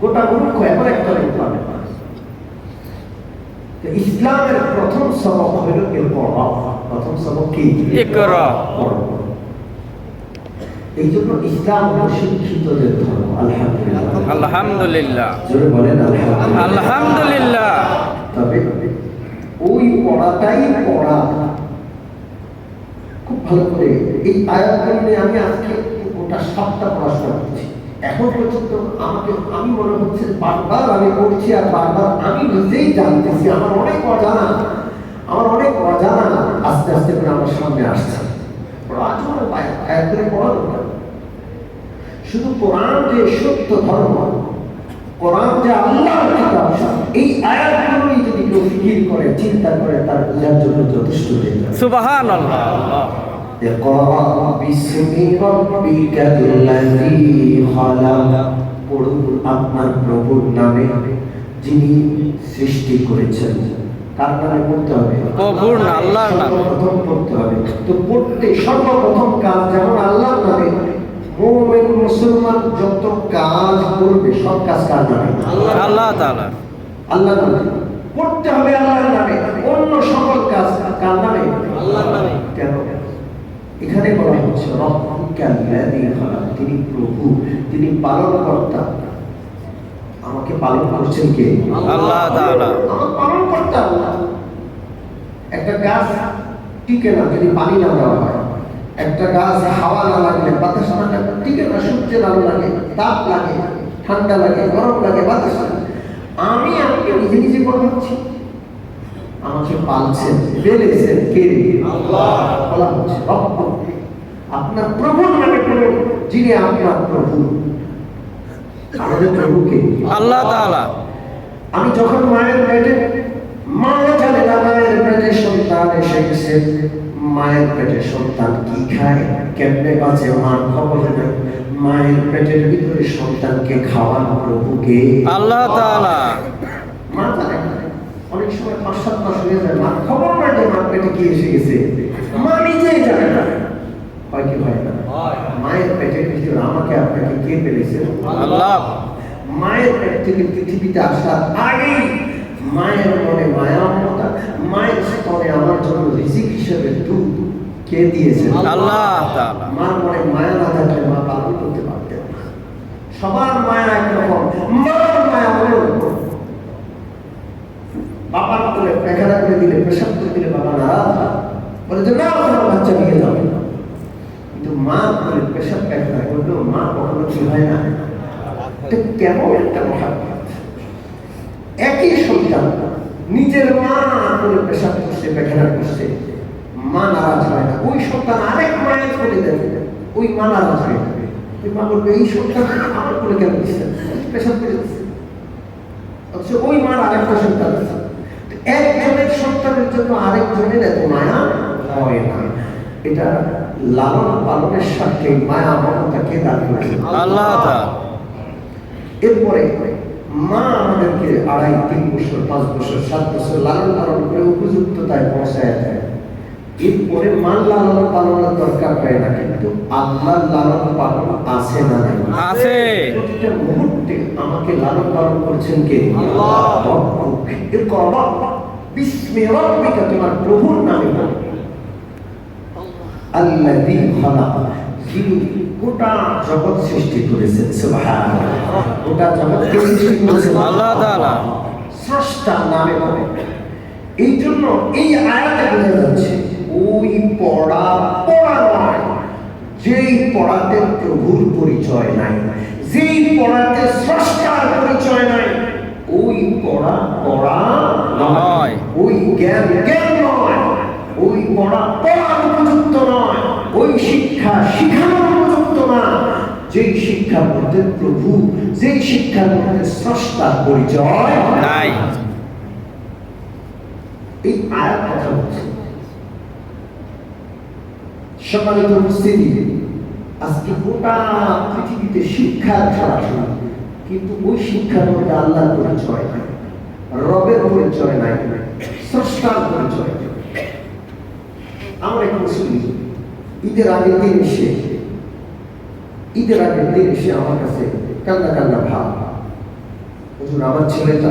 গোটা। তো ইসলামের প্রথম সবক হলো এর পড়া। প্রথম সবক কি? এই জন্য ইসলাম হলো শিক্ষিতদের ধর্ম আলহামদুলিল্লাহ। আলহামদুলিল্লাহ। জোরে বলেন আলহামদুলিল্লাহ। তবে ওই পড়াটাই পড়া। খুব ভালো করে এই নিয়ে আমি আজকে গোটা সপ্তাহ পড়াশোনা করছি। এখন পর্যন্ত আমাকে, আমি মনে হচ্ছে বারবার আমি পড়ছি আর বারবার আমি নিজেই জানতেছি, আমার অনেক অজানা, আমার অনেক অজানা আস্তে আস্তে করে আমার সামনে আসছে। শুধু কোরআন যে সত্য ধর্ম, কোরআন যে আল্লাহর কিতাব, এই আয়াতগুলোই যদি কেউ ফিকির করে, চিন্তা করে, তার বোঝার জন্য যথেষ্ট সুবহানাল্লাহ। اقرأ باسم ربك الذي خلق পড়ুন আপনার প্রভুর নামে যিনি সৃষ্টি করেছেন কার নামে পড়তে হবে প্রভুর না, আল্লাহর নামে। সর্বপ্রথম পড়তে হবে তো পড়তে সর্বপ্রথম কাজ যেমন আল্লাহর নামে মুমিন মুসলমান যত কাজ করবে সব কাজ কার নামে আল্লাহ তাআলা আল্লাহর নামে পড়তে হবে আল্লাহর নামে অন্য সকল কাজ কার নামে আল্লাহর নামে। কেন এখানে বলা হচ্ছে তিনি প্রভু তিনি পালনকর্তা। আমাকে পালন করছেন কে? আল্লাহ পালন কর্তা আল্লাহ। একটা গাছ টিকে না যদি পানি না দেওয়া হয় একটা গাছ হাওয়া না লাগলে বাতাস না লাগলে টিকে না সূর্যের আলো লাগে তাপ লাগে ঠান্ডা লাগে গরম লাগে বাতাস লাগে আমি আমাকে নিজে নিজে পড়াচ্ছি আমাকে পালছেন বেড়েছেন রব্ব আপনার প্রভুর নামে পড়ুন যিনি আপনার প্রভু। আমাদের প্রভুকে। আল্লাহ তাআলা। আমি যখন মায়ের পেটে মা জানে না মায়ের পেটে সন্তান এসে গেছে মায়ের পেটে সন্তান কি খায় কেমনে বাঁচে মার খবর মায়ের পেটের ভিতরে সন্তানকে খাওয়ান প্রভুকে। আল্লাহ তাআলা। মা জানে অনেক সময় পাঁচ সাত মাস হয়ে যায় মার খবর নাই যে মার পেটে কি এসে গেছে। মা নিজেই জানে না। হয় কি হয় না? মায়ের পেটের ভিতরে আমাকে আপনাকে কে পেরেছে আল্লাহ। মায়ের পেট থেকে পৃথিবীতে আসার মায়ের মনে মায়া মমতা মায়ের আমার জন্য রিজিক হিসেবে দুধ কে দিয়েছেন আল্লাহ। মার মনে মায়া না থাকলে মা পালন করতে পারতেন না। সবার মায়া একরকম মার মায়া বাবার করে পেখানা করে দিলে পেশাব করে দিলে বাবা হয়। বলে যে না তোমার বাচ্চা নিয়ে যাও। কিন্তু মা করে পেশাব পেখানা করলেও মা কখনো কি হয় না? কেমন একটা মহাভারত একই সন্তান নিজের মা করে পেশাব করছে পেখানা করছে, মা নারাজ হয় না। ওই সন্তান আরেক মায়ের করে দেবে ওই মা নারাজ হয়ে যাবে। মা বলবে, এই সন্তান আমার করে কেন দিচ্ছে? পেশাব করে দিচ্ছে। অথচ ওই মার আরেকটা সন্তান আছে। একজনের সন্তানের জন্য আরেকজনের এত মায়া হয় না। এটা লালন পালনের সাথে মায়া মমতাকে দান করেছে আল্লাহ এরপরে মা আমাদেরকে আড়াই তিন বছর পাঁচ বছর সাত বছর লালন পালন করে উপযুক্ততায় পৌঁছায় দেয়। এরপরে মা লালন পালনের দরকার হয় না কিন্তু আল্লাহ লালন পালন আছে না নাই। আছে। প্রতিটা মুহূর্তে আমাকে লালন পালন করছেন কে? রব্বুক। এরপর রব্ব, বিস্মে রব্বিকা তোমার প্রভুর নামে বলো। আল্লাযী খালাক যিনি গোটা জগৎ সৃষ্টি করেছেন সুবহানাল্লাহ গোটা জগৎ কে সৃষ্টি করেছেন আল্লাহ তাআলা। স্রষ্টার নামে এই জন্য এই আয়াতে বোঝা যাচ্ছে ওই পড়া পড়া নয় যেই পড়াতে প্রভুর পরিচয় নাই যেই পড়াতে স্রষ্টার পরিচয় নাই ওই পড়া পড়া নয় নয়। ওই জ্ঞান জ্ঞান নয় ওই পড়া পড়ার উপযুক্ত নয় ওই শিক্ষা শিখানোর উপযুক্ত না। যেই শিক্ষার মধ্যে প্রভু যেই শিক্ষার মধ্যে স্রষ্টার পরিচয় নাই এই আয়াত কথা বলছে। সম্মানিত উপস্থিতি আজকে গোটা পৃথিবীতে শিক্ষার খেলাধুলা কিন্তু ওই শিক্ষার মধ্যে আল্লাহর পরিচয় নাই রবের পরিচয় নাই স্রষ্টার পরিচয় নাই। আমরা এক মুসলিম ঈদের আগের দিন এসে ঈদের আগের দিন এসে আমার কাছে কান্না কান্না ভাব। হুজুর, আমার ছেলেটা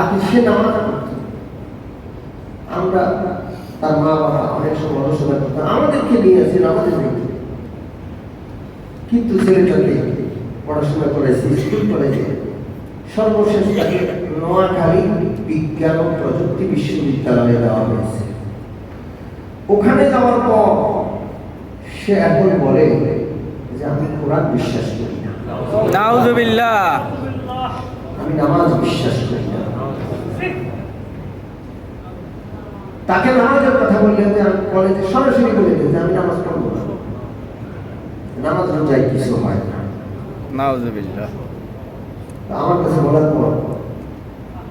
আগে সে নামাজ আমরা তার মা বাবা অনেক সময় অনুসরণ করতাম। আমাদেরকে নিয়ে আসেন আমাদের কিন্তু ছেলেটাকে পড়াশোনা করেছে, স্কুল কলেজে সর্বশেষ তাকে নোয়াখালী বিজ্ঞান ও প্রযুক্তি বিশ্ববিদ্যালয়ে দেওয়া হয়েছে। ওখানে যাওয়ার পর সে এখন বলে যে আমি কোরআন বিশ্বাস করি না। আমি নামাজ বিশ্বাস করি না। তাকে নামাজের কথা বললে যে আমি কলেজে সরাসরি বলে যে আমি নামাজ পড়ব না। নামাজ রোজাই কিছু হয় না। নাউজুবিল্লাহ। আমার কাছে বলার পর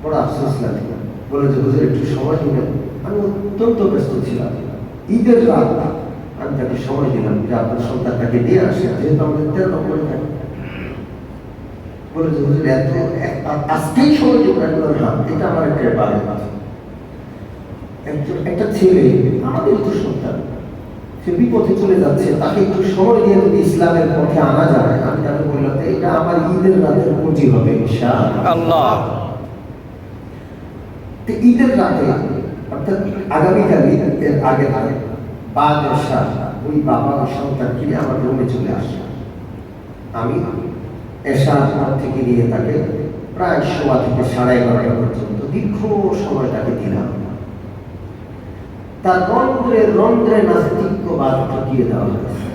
বড় আফসোস লাগে। বলে যে, হুজুর, একটু সময় দিলেন আমি অত্যন্ত ব্যস্ত ছিলাম। ঈদের রাত আমি তাকে সময় দিলাম যে, আপনার সন্তানটাকে নিয়ে আসে যেহেতু আমাদের তেরো নম্বরে থাকে। বলে যে, হুজুর, এত আজকেই সময় এটা আমার একটা বাড়ি একজন, একটা ছেলে, আমাদের তো সন্তান। সে বিপথে চলে যাচ্ছে, তাকে একটু সময় দিয়ে যদি ইসলামের পথে আনা যায়, আমি তাকে বললাম এটা আমার ঈদের রাতের পুঁজি হবে আল্লাহ। ঈদের রাতে অর্থাৎ আগামীকালই এর আগে আগে বাদ এসা ওই বাবা ও সন্তানকে নিয়ে আমার রুমে চলে আসে আমি এসা পর থেকে নিয়ে তাকে প্রায় সোয়া থেকে সাড়ে এগারোটা পর্যন্ত দীর্ঘ সময় তাকে দিলাম তার রন্ধ্রে রন্ধ্রে নাস্তিক্যবাদ ঢুকিয়ে দেওয়া হয়েছে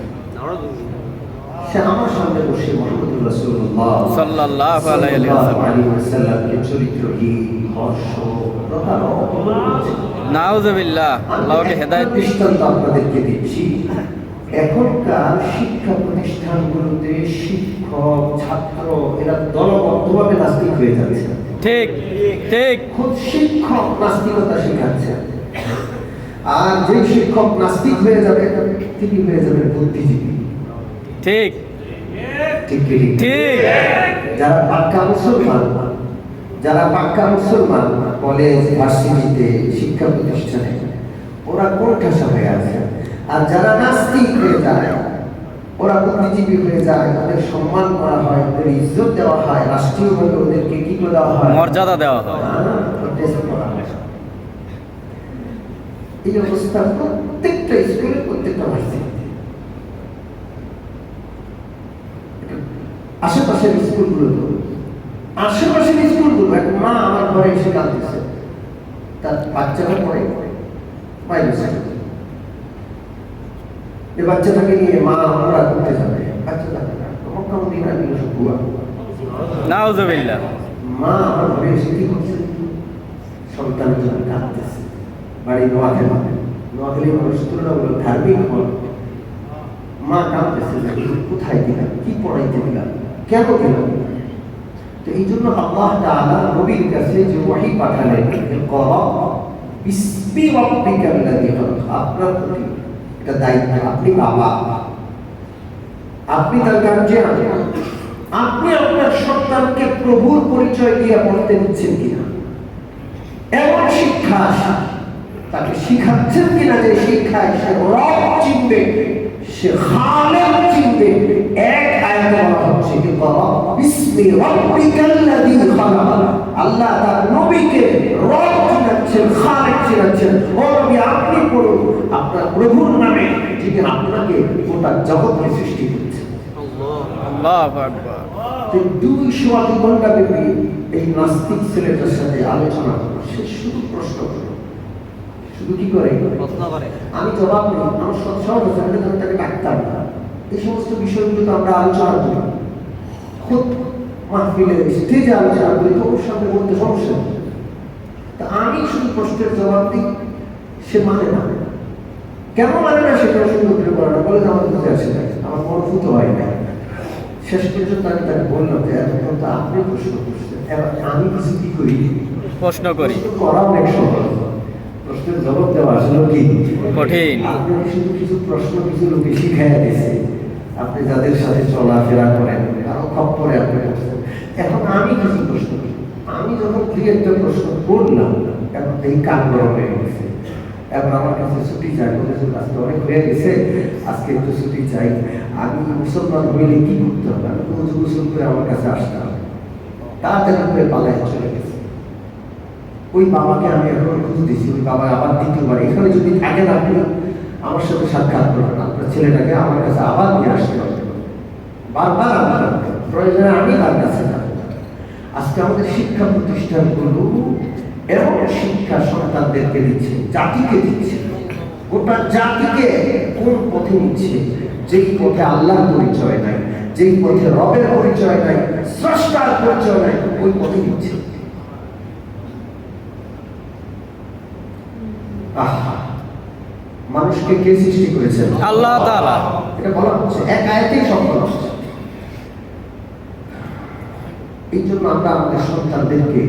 সে আমার সামনে বসে মোহাম্মদ রসুল্লাহ সাল্লাল্লাহু আলাইহি ওয়াসাল্লাম। সাল্লামকে চরিত্রহীন হর্ষ। নাউজুবিল্লাহ আল্লাহকে হেদায়েত দৃষ্টান্ত আপনাদেরকে দিচ্ছি। এখনকার শিক্ষা প্রতিষ্ঠানগুলোতে শিক্ষক ছাত্র এরা দলবদ্ধভাবে নাস্তিক হয়ে যাচ্ছে। ঠিক ঠিক। খুব শিক্ষক নাস্তিকতা শেখাচ্ছে। আর যে শিক্ষক নাস্তিক হয়ে যাবে তিনি হয়ে যাবেন বুদ্ধিজীবী। ঠিক। ঠিক ঠিক ঠিক। যারা পাক্কা মুসলমান যারা পাক্কা মুসলমান কলেজ ভার্সিটিতে শিক্ষা প্রতিষ্ঠানে ওরা কোণঠাসা হয়ে আছে। আর যারা নাস্তিক হয়ে যায় ওরা বুদ্ধিজীবী হয়ে যায় ওদের সম্মান করা হয় ওদের ইজ্জত দেওয়া হয় রাষ্ট্রীয়ভাবে ওদেরকে কি করে দেওয়া হয়? মর্যাদা দেওয়া হয়। হয়। এই অবস্থা প্রত্যেকটা স্কুলে প্রত্যেকটা ভার্সিটিতে আশেপাশের স্কুলগুলো আশেপাশের স্কুলগুলো এক মা আমার ঘরে এসে কাঁদতেছে। তার বাচ্চাটা পড়ে বাইরে বাচ্চাটাকে নিয়ে মা আমরা করতে যাবে। বাচ্চাটা মা আমার ঘরে এসে কি করছে? সন্তানের জন্য কাঁদতেছে। বাড়ি নোয়াখালী নোয়াখালী মানুষ তুলনামূলক ধার্মিক হল। মা কাঁদতেছে যে কোথায় দিলাম? কি পড়াইতে দিলাম? কেন দিলাম? এই জন্য আল্লাহ তাআলা নবীর কাছে যে পাঠালেন বিসমি রাব্বিকাল লাযী খালাক আপনার প্রতি এটা দায়িত্ব, আপনি বাবা। আপনি তার আপনি আপনার সন্তানকে প্রভুর পরিচয় দিয়ে পড়তে দিচ্ছেন কিনা? এমন শিক্ষা তাকে শিখাচ্ছেন কিনা যে শিক্ষায় সে রব চিনবে, সে খালেক চিনবে, এক আয়াতে বলা হচ্ছে যে বাবা বিসমি খালাক আল্লাহ তার নবীকে রব চিনাচ্ছেন খালেক চিনাচ্ছেন ও আপনি আপনার প্রভুর নামে যিনি আপনাকে গোটা জগৎকে সৃষ্টি করেছেন আল্লাহু আকবার যে দুই সোয়া ঘণ্টা ব্যাপী এই নাস্তিক ছেলেটার সাথে আলোচনা সে শুধু প্রশ্ন শুধু কি করে আমি জবাব নেই আমার তো তাকে ডাক্তার এই সমস্ত বিষয়গুলো তো আমরা আলোচনা করি। খুব মাহফিলে স্টেজে আলোচনা করি তো ওর সামনে বলতে সমস্যা নেই তা আমি শুধু প্রশ্নের জবাব দিই সে মানে না। কেন মানে না সেটা সুন্দর করে বলে না বলে আমার কাছে আসে না আমার মনোভূত হয় না শেষ পর্যন্ত আমি তাকে বললাম যে এতক্ষণ তো আপনি প্রশ্ন করছেন এবার আমি কিছু কি করি? প্রশ্ন করি। করা অনেক প্রশ্নের জবাব দেওয়া আসলে কি কঠিন। আপনি শুধু কিছু প্রশ্ন কিছু লোকে শিখাই দিয়েছে। আপনি যাদের সাথে চলাফেরা করেন কারও আপনি এখন আমি কিছু প্রশ্ন। আমি যখন দুই একটা প্রশ্ন করলাম, এখন এই কান গরম হয়ে গেছে। এবার আমার কাছে ছুটি চাই বলে যে আজকে অনেক হয়ে গেছে, আজকে একটু ছুটি চাই। আমি মুসলমান হইলে কি করতে হবে? আমি উজু গোসল করে আমার কাছে আসতাম। করে চলে গেছে। ওই বাবাকে আমি এখন খুঁজ দিছি ওই বাবা আবার দ্বিতীয়বার। এখানে যদি থাকেন আপনি আমার সাথে সাক্ষাৎ করবেন। আপনার ছেলেটাকে আমার কাছে আবার নিয়ে আসতে হবে। বারবার আমার প্রয়োজনে আমি তার কাছে যাব। আজকে আমাদের শিক্ষা প্রতিষ্ঠানগুলো এমন শিক্ষা সন্তানদেরকে দিচ্ছে জাতিকে দিচ্ছে। গোটা জাতিকে কোন পথে নিচ্ছে? যেই পথে আল্লাহর পরিচয় নাই যেই পথে রবের পরিচয় নাই স্রষ্টার পরিচয় নাই ওই পথে নিচ্ছে। আহা মানুষকে কে সৃষ্টি করেছেন আল্লাহ তাআলা। এটা বলা হচ্ছে এক আয়াতেই সব হচ্ছে। এই জন্য আমরা আমাদের সন্তানদেরকে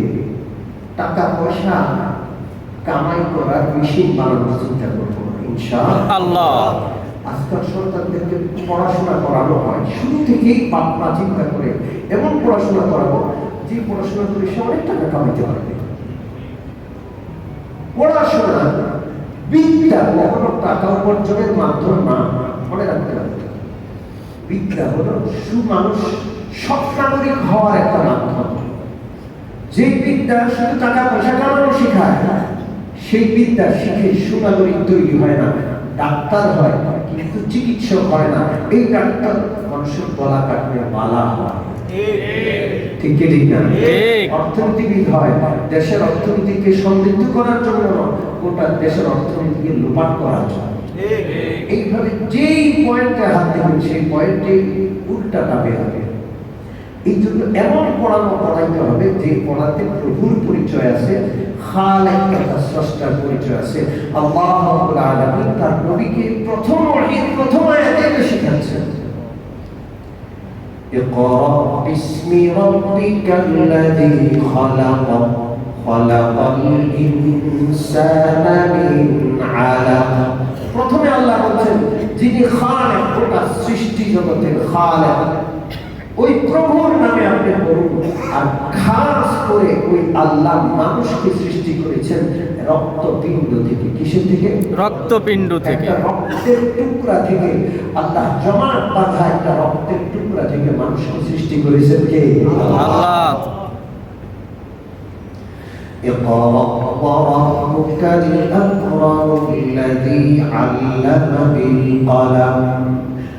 টাকা পয়সা কামাই করার মেশিন বানানোর চিন্তা করব আল্লাহ। আজকাল সন্তানদেরকে পড়াশোনা করানো হয় শুরু থেকেই বাপমা চিন্তা করে এমন পড়াশোনা করাবো যে পড়াশোনা করে সে অনেক টাকা কামাইতে পারবে। পড়াশোনা বিদ্যা কখনো টাকা উপার্জনের মাধ্যম না মনে রাখতে হবে। বিদ্যা হলো সুমানুষ সৎ নাগরিক হওয়ার একটা মাধ্যম। যে বিদ্যা শুধু টাকা পয়সা কামানো শেখায় সেই বিদ্যা শিখে সুনাগরিক তৈরি হয় না। ডাক্তার হয় কিন্তু চিকিৎসক হয় না। এই ডাক্তার মানুষের গলা কাটবে হয়। ঠিক ঠিক না? অর্থনীতিবিদ হয় দেশের অর্থনীতিকে সমৃদ্ধ করার জন্য নয়, গোটা দেশের অর্থনীতিকে লোপাট করার জন্য। এইভাবে যেই পয়েন্টে হাত দেবেন সেই পয়েন্টে উল্টাটা বের হবে। এই জন্য এমন পড়ানো পড়াইতে হবে যে পড়াতে প্রভুর পরিচয় আছে খালেক তথা স্রষ্টার পরিচয় আছে আল্লাহ রাব্বুল আলামিন তার নবীকে প্রথম ওহীর প্রথম আয়াতে এটা শেখাচ্ছেন اقرأ باسم ربك الذي خلق خلق الإنسان من علق প্রথমে আল্লাহ বলছেন যিনি খালেক গোটা সৃষ্টি জগতের খালেক ওই প্রভুর নামে আপনি বলুন আর খাস করে ওই আল্লাহ মানুষকে সৃষ্টি করেছেন রক্তপিণ্ড থেকে কিসের থেকে রক্তপিণ্ড থেকে একটা রক্তের টুকরা থেকে আল্লাহ জমাট বাঁধা একটা রক্তের টুকরা থেকে মানুষকে সৃষ্টি করেছেন কে আল্লাহ اقرأ وربك الأكرم الذي علم بالقلم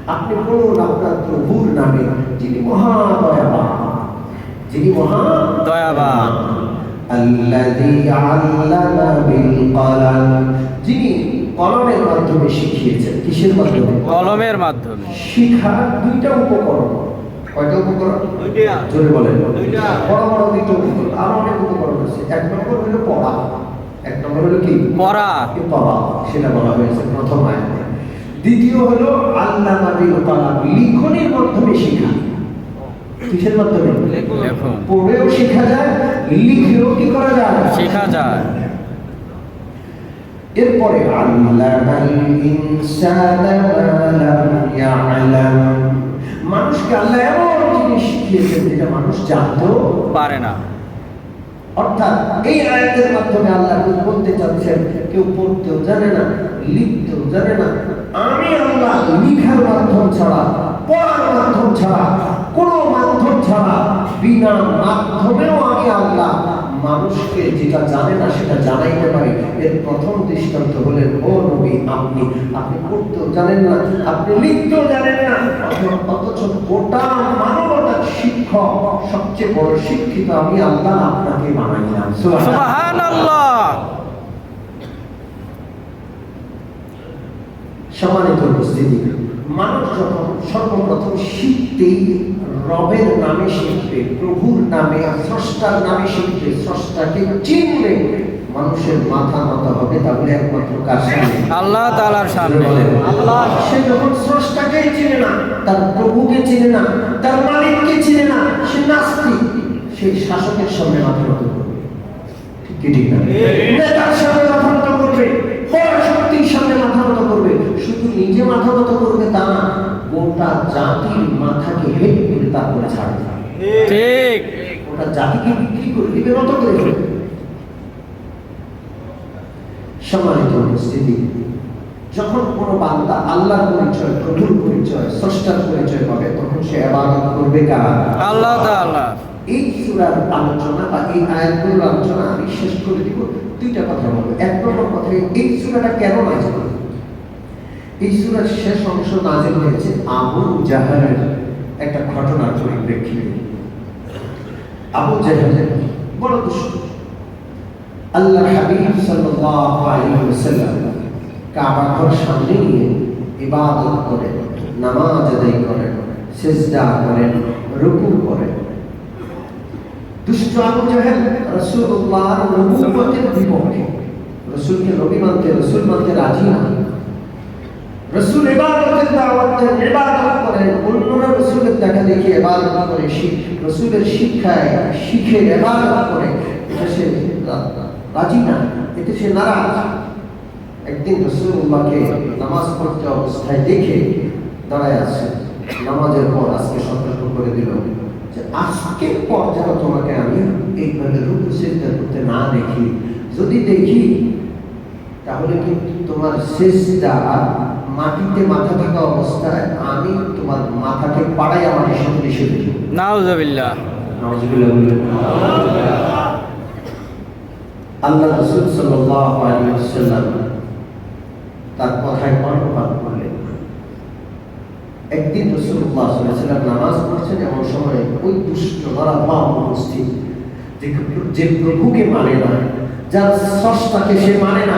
আপনি বলুন আপনার প্রভুর নামে যিনি মহাদয়াবান যিনি মহা দয়াবান الذي علم بالقلم যিনি কলমের মাধ্যমে শিখিয়েছেন কিসের মাধ্যমে কলমের মাধ্যমে শিখার দুইটা উপকরণ কয়টা উপকরণ জোরে বলেন দুইটা। বড় বড় দুইটা উপকরণ আরো অনেক উপকরণ আছে এক নম্বর হলো পড়া এক নম্বর হলো কি পড়া এই পড়া সেটা বলা হয়েছে প্রথম আয়াতে দ্বিতীয় হলো আল্লাহ নবীর কালাম লিখনের মাধ্যমে শেখা। কিসের মাধ্যমে? পড়েও শেখা যায় লিখেও কি করা যায়? শেখা যায়। এরপরে মানুষকে আল্লাহ এমন জিনিস শিখিয়েছেন যেটা মানুষ জানতো। পারে না। অর্থাৎ এই আয়াতের মাধ্যমে আল্লাহ বলতে চাচ্ছেন কেউ পড়তেও জানে না লিখতেও জানে না আমি আল্লাহ লিখার মাধ্যম ছাড়া, পড়ার মাধ্যম ছাড়া, কোনো মাধ্যম ছাড়া, বিনা মাধ্যমেও আমি আল্লাহ মানুষকে যেটা জানে না সেটা জানাইতে পারি। এর প্রথম দৃষ্টান্ত হলেন, ও নবী, আপনি আপনি পড়তেও জানেন না, আপনি লিখতেও জানেন না অথচ- গোটা মানবতার শিক্ষক, সবচেয়ে বড় শিক্ষিত আমি আল্লাহ আপনাকে বানাইলাম। সুবহানাল্লাহ। সুবহানাল্লাহ সম্মানিত উপস্থিতি মানুষ যখন সর্বপ্রথম শিখতেই রবের নামে শিখবে প্রভুর নামে স্রষ্টার নামে শিখবে স্রষ্টাকে চিনবে মানুষের মাথা নত হবে তাহলে একমাত্র কার সামনে? আল্লাহ তাআলার সামনে। আল্লাহ সে যখন স্রষ্টাকেই চিনে না তার প্রভুকে চিনে না তার মালিককে চিনে না সে নাস্তিক সেই শাসকের সামনে মাথা নত করবে। ঠিক কি ঠিক না? নেতার সামনে মাথা নত করবে বড় শক্তির সামনে মাথা নত করবে শুধু নিজে মাথা নত করবে তা না গোটা জাতির মাথাকে হেট করে তারপরে ছাড়বে। ঠিক। গোটা জাতিকে বিক্রি করে দিবে নত করে ফেলবে। সম্মানিত উপস্থিতি যখন কোনো বান্দা আল্লাহর পরিচয় প্রভুর পরিচয় স্রষ্টার পরিচয় পাবে তখন সে আবাদত করবে কার? আল্লাহ তাআলা। এই সুরার আলোচনা বা এই আয়াতগুলোর আলোচনা আমি শেষ করে দিব। দুইটা কথা বলব। এক নম্বর কথা এই সুরাটা কেন নাজিল হলো? এই সুরার শেষ অংশ নাজিল হয়েছে আবু একটা ঘটনার পরিপ্রেক্ষিতে। আবু বড় আল্লাহ হাবিব সাল্লাল্লাহু আলাইহি ওয়াসাল্লাম কাবা ঘর সামনে নিয়ে ইবাদত নামাজ আদায় করেন, সিজদা করেন, রুকু করেন। দুষ্ট আবু জাহেল রাসূলুল্লাহর বিপক্ষে, রাসূলকে নবী মানতে, রাসূল মানতে রাজি না রাসূল ইবাদতের দাওয়াত ইবাদত করেন অন্যরা রাসূলের দেখা দেখি ইবাদত করে রাসূলের শিক্ষায় শিখে ইবাদত করে, এটা সে রাজি না এতে সে নারাজ। একদিন রাসূলুল্লাহকে নামাজ পড়তে অবস্থায় দেখে দাঁড়ায় আছে, নামাজের পর আজকে সতর্ক করে দিল যে আজকের পর যেন তোমাকে আমি এইভাবে রূপ সিদ্ধা করতে না দেখি। যদি দেখি, তাহলে কিন্তু তোমার শেষটা মাটিতে মাথা থাকা অবস্থায় আমি তোমার মাথাকে পাড়াই আমার সাথে এসে নাউজুবিল্লাহ। নাউজুবিল্লাহ আল্লাহ রসুল সাল্লাল্লাহু আলাইহি ওয়াসাল্লাম তার কথায় কর্ণপাত করলেন। একদিন রসুল্লাহ সাল্লাম নামাজ পড়ছেন এমন সময় ওই দুষ্ট ধরা পাপ উপস্থিত যে যে প্রভুকে মানে না। স্রষ্টাকে সে মানে না।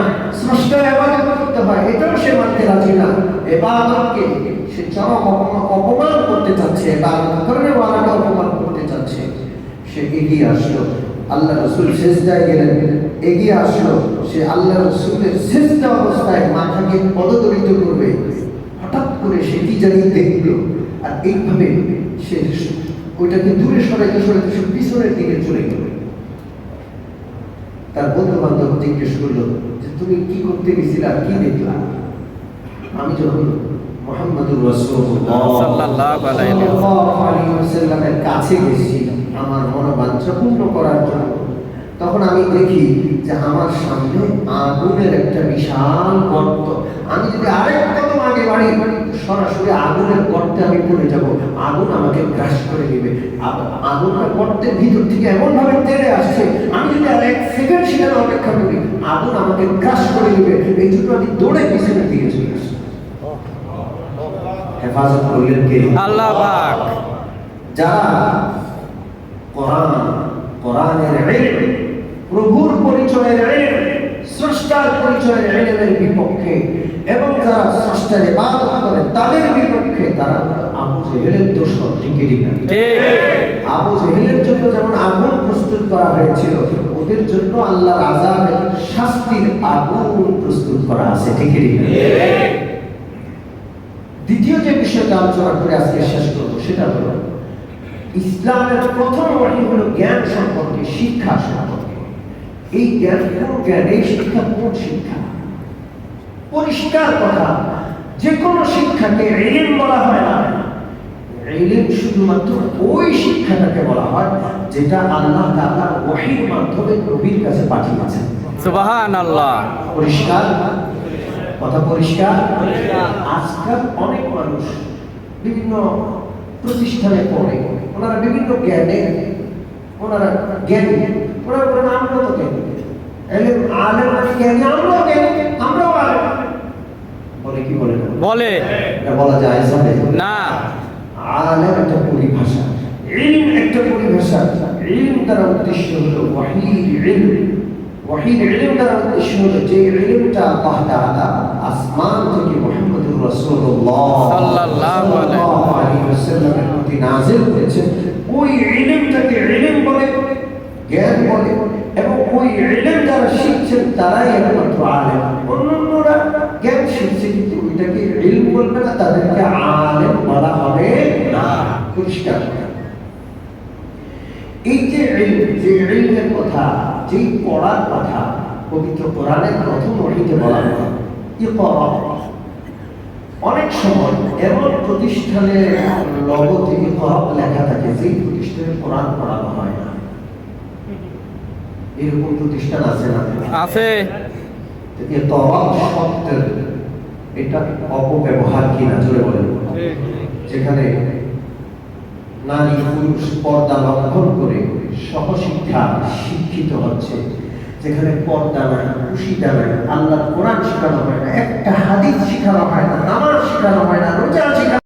এবাদত করতে হয়? এটাও সে মানতে রাজি না। এবাদতকে সে চরম অপমান করতে চাচ্ছে এবাদত ওয়ালাকে অপমান করতে চাচ্ছে। সে এগিয়ে আসলো। আল্লাহ রসুল শেষদায় গেলেন। এগিয়ে আসলো। সে আল্লাহ রসুলের শেষদা অবস্থায় মাথাকে পদদলিত করবে। হঠাৎ করে সে কি জানি দেখল? আর এইভাবে সে ওইটাকে দূরে সরাইতে সরাইতে সে পিছনের দিকে চলে গেল। তার বন্ধু বান্ধব জিজ্ঞেস করল যে তুমি কি করতে গেছিলা? কি দেখলা? আমি যখন মোহাম্মদুর ওয়াসাল্লামের কাছে গেছি আমার মনোবাঞ্ছা পূর্ণ করার জন্য তখন আমি দেখি যে আমার সামনে আগুনের একটা বিশাল গর্ত। আমি যদি আরেক কদম আগে বাড়ি সরাসরি আগুনের গর্তে আমি পড়ে যাব। আগুন আমাকে গ্রাস করে নেবে আগুনের গর্তের ভিতর থেকে এমন ভাবে তেড়ে আসছে আমি যদি আর এক সেকেন্ড সেখানে অপেক্ষা করি আগুন আমাকে গ্রাস করে নেবে এই জন্য আমি দৌড়ে পিছনের দিকে চলে আসি। হেফাজত করলেন কে? আল্লাহ যারা কোরআন কোরআনের প্রভুর পরিচয়ের ইলম স্রষ্টার পরিচয়ের ইলমের বিপক্ষে এবং যারা স্রষ্টার ইবাদত করে তাদের বিপক্ষে তারা আবু জেহেলের দোষর ঠিক না ঠিক। আবু জেহেলের জন্য যেমন আগুন প্রস্তুত করা হয়েছিল ওদের জন্য আল্লাহর আযাবের শাস্তির আগুন প্রস্তুত করা আছে ঠিক। না দ্বিতীয় যে বিষয়টা আলোচনা করে আজকে শেষ করব সেটা হলো ইসলামের প্রথম হলো জ্ঞান সম্পর্কে শিক্ষা সম্পর্কে। এই জ্ঞান কোন? জ্ঞান এই শিক্ষা কোন শিক্ষা পরিষ্কার কথা যে কোনো শিক্ষাকে এলিম বলা হয় না। এলিম শুধুমাত্র ওই শিক্ষাটাকে বলা হয় যেটা আল্লাহ তাআলা ওয়াহির মাধ্যমে নবীর কাছে পাঠিয়েছেন। সুবহানাল্লাহ। পরিষ্কার? কথা পরিষ্কার। আজকাল অনেক মানুষ বিভিন্ন প্রতিষ্ঠানে পড়ে। ওনারা বিভিন্ন জ্ঞানে ওনারা জ্ঞানী। ওনারা বলেন আমরা তো জ্ঞানী এলেম আলেম মানে জ্ঞানী আমরাও জ্ঞানী আমরাও আলেম বলে কি বলে না? বলে। এটা বলা যায় যাবে না। আলেম একটা পরিভাষা। ইলম একটা পরিভাষা। ইলম দ্বারা উদ্দেশ্য হলো ওয়াহির ইলম। ওয়াহির ইলম দ্বারা উদ্দেশ্য হলো যে ইলমটা আল্লাহ তাআলা আসমান থেকে মুহাম্মদুর রাসূলুল্লাহ। সাল্লাল্লাহু আলাইহি ওয়াসাল্লামের প্রতি নাযিল করেছেন ওই ইলমটাকে ইলম বলে জ্ঞান বলে। এবং ওই ইলম যারা শিখছেন, তারাই একমাত্র আলেম। অন্যান্যরা জ্ঞান শিখছে, কিন্তু ওইটাকে ইলম বলবে না, তাদেরকে আলেম বলা হবে না। পরিষ্কার এই যে ইলম, যে ইলমের কথা, যেই পড়ার কথা, পবিত্র কোরআনের প্রথম ওহিতে বলা হয়, ইকরা। অনেক সময় এমন প্রতিষ্ঠানে লগতে লেখা থাকে, যেই প্রতিষ্ঠানে কোরআন পড়ানো হয় না। এরকম প্রতিষ্ঠান আছে না? আছে। এটা অপব্যবহার কিনা জোরে বলেন। যেখানে নারী পুরুষ পর্দা লঙ্ঘন করে সহশিক্ষা শিক্ষিত হচ্ছে যেখানে পর্দা নাই খুশিটা নাই আল্লাহ কোরআন শেখানো হয় না একটা হাদিস শেখানো হয় না নামাজ শেখানো হয় না রোজা শেখানো